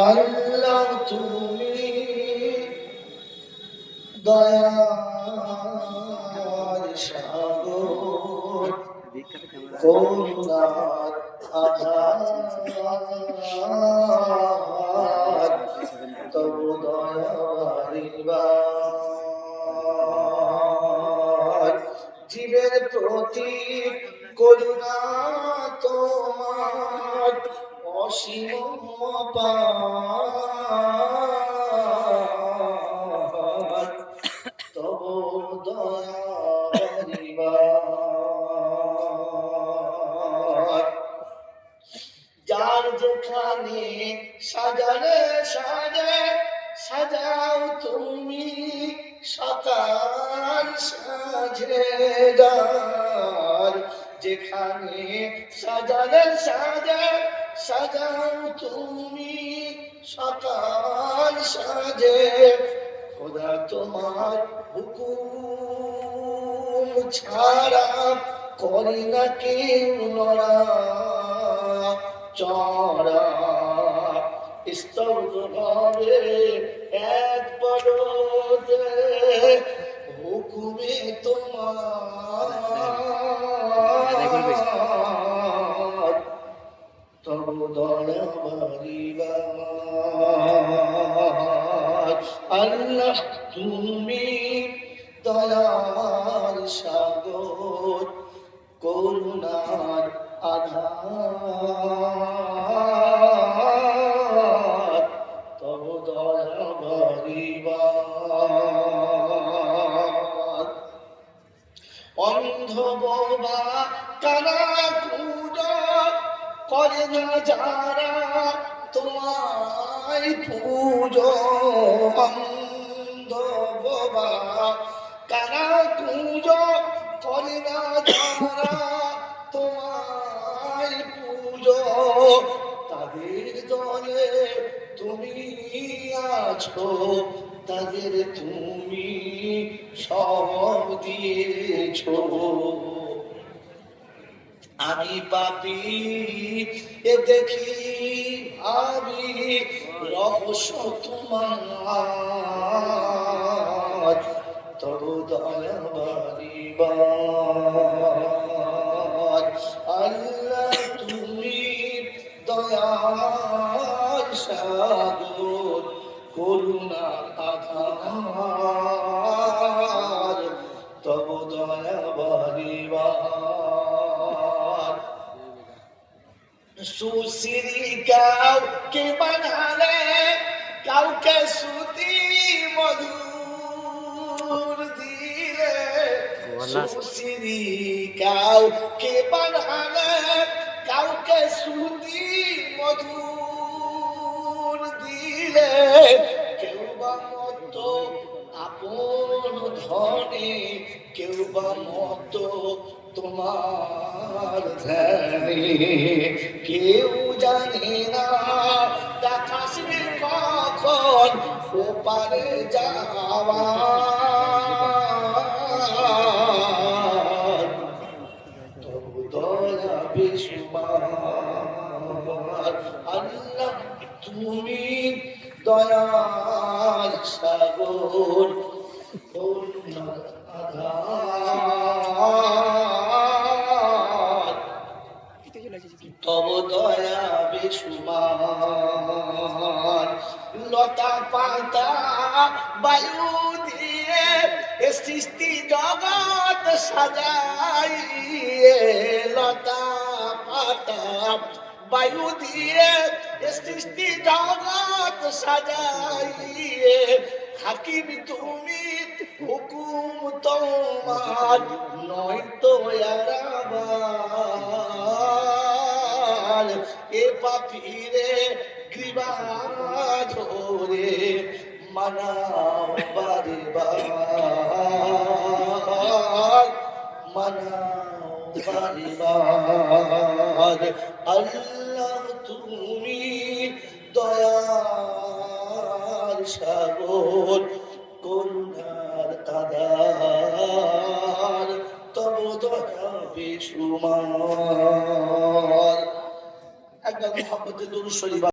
আল্লাহ তুমি দয়ার সাগর করুণার আধার। জীবের প্রতি করুণা তোমার অসীম তবু যার যেখানে সাজালে সাজে সাজাও তুমি সকাল সাজে যার যেখানে সাজালে সাজা, সাজাও তুমি সকাল সাজে। খোদা তোমার হুকুম ছাড়া করি না কেউ নড়া। চড়া স্তব্ধ ভাবে এক পরদে, হুকুমে তোমার আল্লাহ তুমি দয়ার সাগর করুণার আধার। তবু দয়া অন্ধ বাবা কানা করে না যারা তোমায় পুজো বাবা কানা পুজো করে না যারা তোমায় পুজো, তাদের দলে তুমি আছো, তাদের তুমি সব দিয়েছ। আমি পাপি, এ দেখি আমি রহস্য তোমার তবু দয়া আল্লাহ তুমি দয়ার সাগর করুণা আধার। সুশ্রী কাউকে বানালে? কাউকে সুতি মধুর দিলে? সুশ্রী কাউকে বানালে? কাউকে সুতি মধুর দিলে? কেউ বা মতো আপন ধনে কেউ বা মতো তোমার ধ্যানে কেউ জানে না দেখাসবে কখন ওপারে যাওয়া। তবু দয়া আল্লাহ তুমি দয়াল সাগর আধার। দয়া লতা পাতা বায়ু দিয়ে সৃষ্টি জগৎ সাজাইয়ে, লতা পাতা বায়ু দিয়ে সৃষ্টি জগৎ সাজাইয়ে, হাকিম তুমি হুকুম তোমার নয় তো আবার এ পাপিরে মানাও বারে বার মানাও আল্লাহ তুমি দয়ার সাগর, করুণার আধার, তব দয়া বেসুমার একবার মোহাম্মতে দুরুদ শরীফ